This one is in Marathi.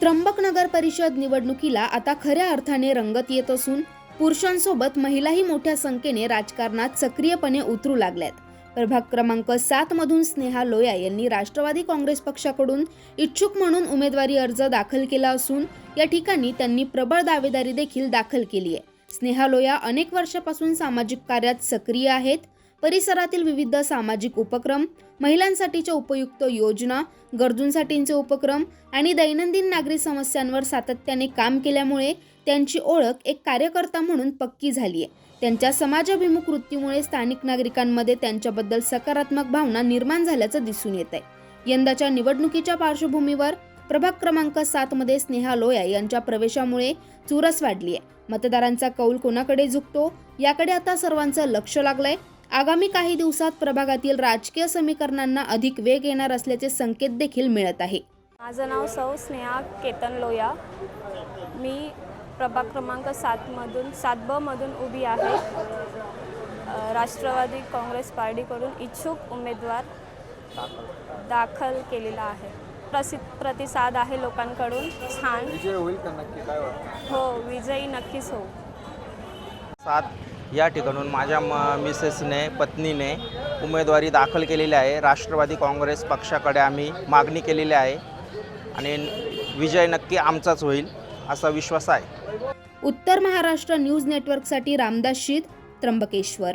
त्र्यंबक नगर परिषद निवडणुकीला आता खऱ्या अर्थाने रंगत येत असून पुरुषांसोबत महिलाही मोठ्या संख्येने राजकारणात सक्रियपणे उतरू लागल्यात. प्रभाग क्रमांक सात मधून स्नेहा लोया यांनी राष्ट्रवादी काँग्रेस पक्षाकडून इच्छुक म्हणून उमेदवारी अर्ज दाखल केला असून या ठिकाणी त्यांनी प्रबळ दावेदारी देखील दाखल केली आहे. स्नेहा लोया अनेक वर्षापासून सामाजिक कार्यात सक्रिय आहेत. परिसरातील विविध सामाजिक उपक्रम महिलांसाठीच्या उपयुक्त योजना गरजूंसाठीचे उपक्रम आणि दैनंदिन नागरी समस्यांवर सातत्याने काम केल्यामुळे त्यांची ओळख एक कार्यकर्ता म्हणून पक्की झाली आहे त्यांच्या समाजाभिमुख वृत्तीमुळे स्थानिक नागरिकांमध्ये त्यांच्याबद्दल सकारात्मक भावना निर्माण झाल्याचं दिसून येत आहे यंदाच्या निवडणुकीच्या पार्श्वभूमीवर प्रभाग क्रमांक सातमध्ये स्नेहा लोया यांच्या प्रवेशामुळे चुरस वाढली आहे मतदारांचा कौल कोणाकडे झुकतो याकडे आता सर्वांचं लक्ष लागलंय. आगामी काही दिवसात प्रभागातील राजकीय समीकरणांना अधिक वेग येणार असल्याचे संकेत देखील मिळत आहे. माझं नाव सौ स्नेहा केतन लोया. मी प्रभाग क्रमांक सातमधून सात ब मधून उभी आहे. अ, राष्ट्रवादी काँग्रेस पार्टीकडून इच्छुक उमेदवार दाखल केलेला आहे. प्रसिद्ध प्रतिसाद आहे लोकांकडून. छान. विजय होईल का नक्की? काय वाटतं? हो विजयी नक्कीच हो सात या ठिकाणून माझ्या म मिसेसने पत्नीने उमेदवारी दाखल केलेली आहे. राष्ट्रवादी काँग्रेस पक्षाकडे आम्ही मागणी केलेली आहे आणि विजय नक्की आमचाच होईल असा विश्वास आहे. उत्तर महाराष्ट्र न्यूज नेटवर्कसाठी रामदास शीत त्र्यंबकेश्वर.